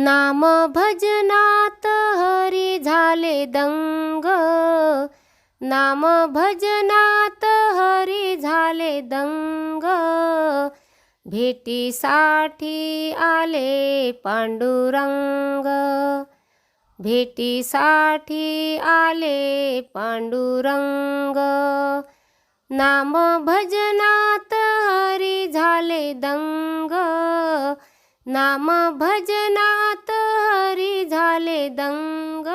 नाम भजनात हरी झाले दंग. नाम भजनात हरी झाले दंग. भेटीसाठी आले पांडुरंग. भेटीसाठी आले पांडुरंग. नाम भजनात हरी झाले दंग. नाम भजनात हरी झाले दंग.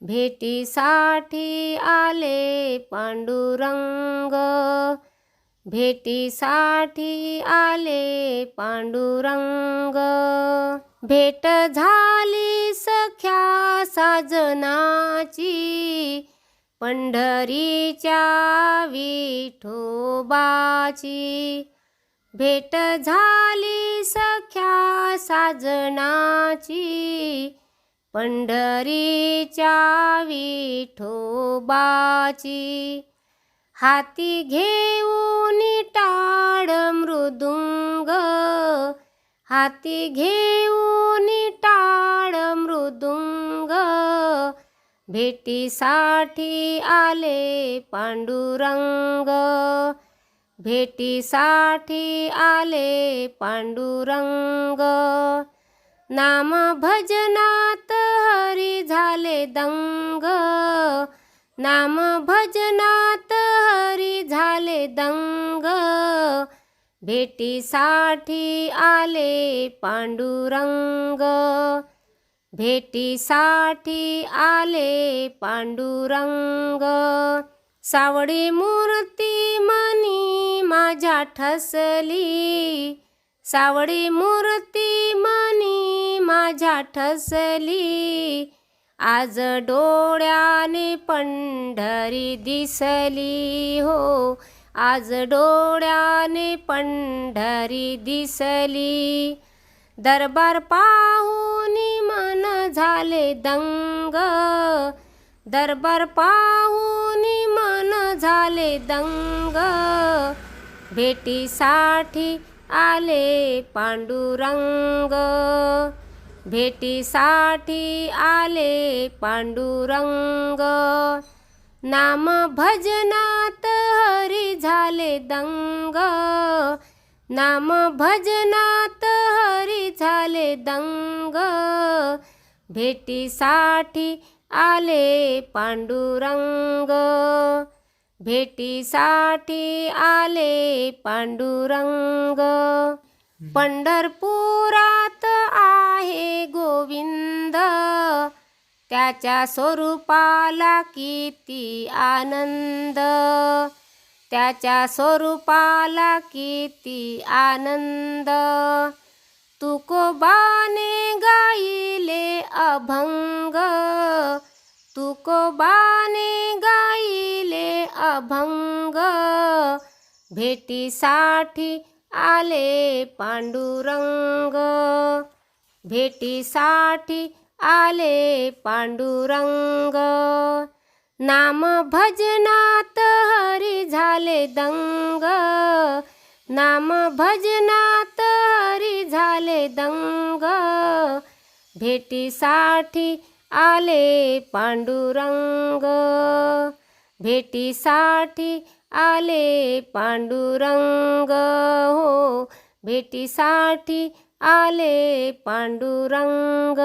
भेटीसाठी आले पांडुरंग. भेटीसाठी आले पांडुरंग. भेट झाली सख्या साजनाची. पंढरीच्या विठोबाची. भेट झाली सख्या साजनाची. पंढरीच्या विठोबाची. हाती घेऊन टाळ मृदुंग. हाती घेऊन टाळ मृदुंग. भेटीसाठी आले पांडुरंग. भेटीसाठी आले पांडुरंग. नाम भजनात हरी झाले दंग. नाम भजनात हरी झाले दंग. भेटीसाठी आले पांडुरंग. भेटीसाठी आले पांडुरंग. सावळी मूर्ती माझ्या ठसली. सावळी मूर्ती मनी माझ्या ठसली. आज डोळ्याने पंढरी दिसली हो. आज डोळ्याने पंढरी दिसली. दरबार पाहून मन झाले दंग. दरबार पाहून मन झाले दंग. भेटीसाठी आले पांडुरंग. भेटीसाठी आले पांडुरंग. नाम भजनात हरी झाले दंग. नाम भजनात हरी झाले दंग. भेटीसाठी आले पांडुरंग. भेटीसाठी आले पांडुरंग. पंढरपुरात आहे गोविंद. त्याच्या स्वरूपाला किती आनंद. त्याच्या स्वरूपाला किती आनंद. तुकोबाने गाईले अभंग. तुकोबाने गा अभंग. भेटीसाठी आले पांडुरंग. भेटीसाठी आले पांडुरंग. नाम भजनात हरी झाले दंग. नाम भजनात हरी झाले दंग. भेटीसाठी आले पांडुरंग. भेटीसाठी आले पांडुरंग हो. भेटीसाठी आले पांडुरंग.